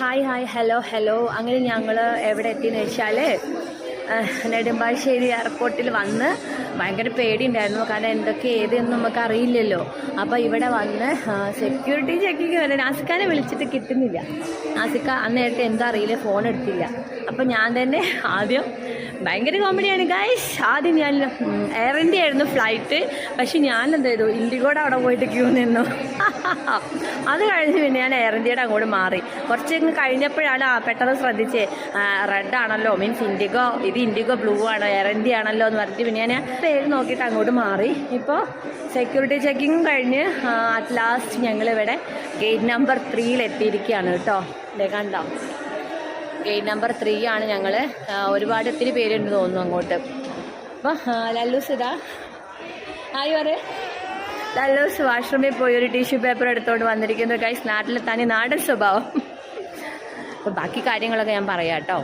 Hi hi hello hello അങ്ങനെ ഞങ്ങൾ എവിടെ എത്തിയെന്ന് വെച്ചാൽ നെടുമ്പാശ്ശേരി എയർപോർട്ടിൽ വന്ന് ഭയങ്കര പേടിയുണ്ടായിരുന്നു. കാരണം എന്തൊക്കെ ഏതെന്ന് നമുക്ക് അറിയില്ലല്ലോ. അപ്പോൾ ഇവിടെ വന്ന് സെക്യൂരിറ്റി ചെക്കിങ് വരെ നാസിക്കാനെ വിളിച്ചിട്ട് കിട്ടുന്നില്ല. നാസിക്ക അന്ന് നേരത്തെ എന്താ അറിയില്ല ഫോൺ എടുത്തില്ല. അപ്പോൾ ഞാൻ തന്നെ ആദ്യം ഭയങ്കര കോമഡിയാണ് ഗൈസ് ആദ്യം ഞാൻ എയർ ഇന്ത്യ ആയിരുന്നു ഫ്ലൈറ്റ് പക്ഷെ ഞാൻ എന്ത് ചെയ്തു? ഇൻഡിഗോയുടെ അവിടെ പോയിട്ട് ക്യൂ നിന്നു. അത് കഴിഞ്ഞ് പിന്നെ ഞാൻ എയർ ഇന്ത്യയുടെ അങ്ങോട്ട് മാറി. കുറച്ച് കഴിഞ്ഞപ്പോഴാണ് പെട്ടെന്ന് ശ്രദ്ധിച്ചേ റെഡ് ആണല്ലോ മീൻസ് ഇൻഡിഗോ ഇത് ഇൻഡിഗോ ബ്ലൂ ആണോ എയർ ഇന്ത്യ ആണല്ലോ എന്ന് പറഞ്ഞിട്ട് പിന്നെ ഞാൻ പേര് നോക്കിയിട്ട് അങ്ങോട്ട് മാറി. ഇപ്പോൾ സെക്യൂരിറ്റി ചെക്കിങ്ങും കഴിഞ്ഞ് അറ്റ് ലാസ്റ്റ് ഞങ്ങളിവിടെ ഗേറ്റ് നമ്പർ ത്രീയിൽ എത്തിയിരിക്കുകയാണ് കേട്ടോ. ദേ കണ്ടോ? ഗേറ്റ് നമ്പർ ത്രീ ആണ് ഞങ്ങൾ ഒരുപാട് ഒത്തിരി പേരുണ്ട് തോന്നുന്നു അങ്ങോട്ട്. അപ്പോൾ ലല്ലൂസ് ഇതാ ആയി പറ ലല്ലൂസ് വാഷ്റൂമിൽ പോയി ഒരു ടിഷ്യൂ പേപ്പർ എടുത്തുകൊണ്ട് വന്നിരിക്കുന്നു. കൈസ് നാട്ടിൽ തനി നാടൻ സ്വഭാവം. അപ്പോൾ ബാക്കി കാര്യങ്ങളൊക്കെ ഞാൻ പറയാം കേട്ടോ.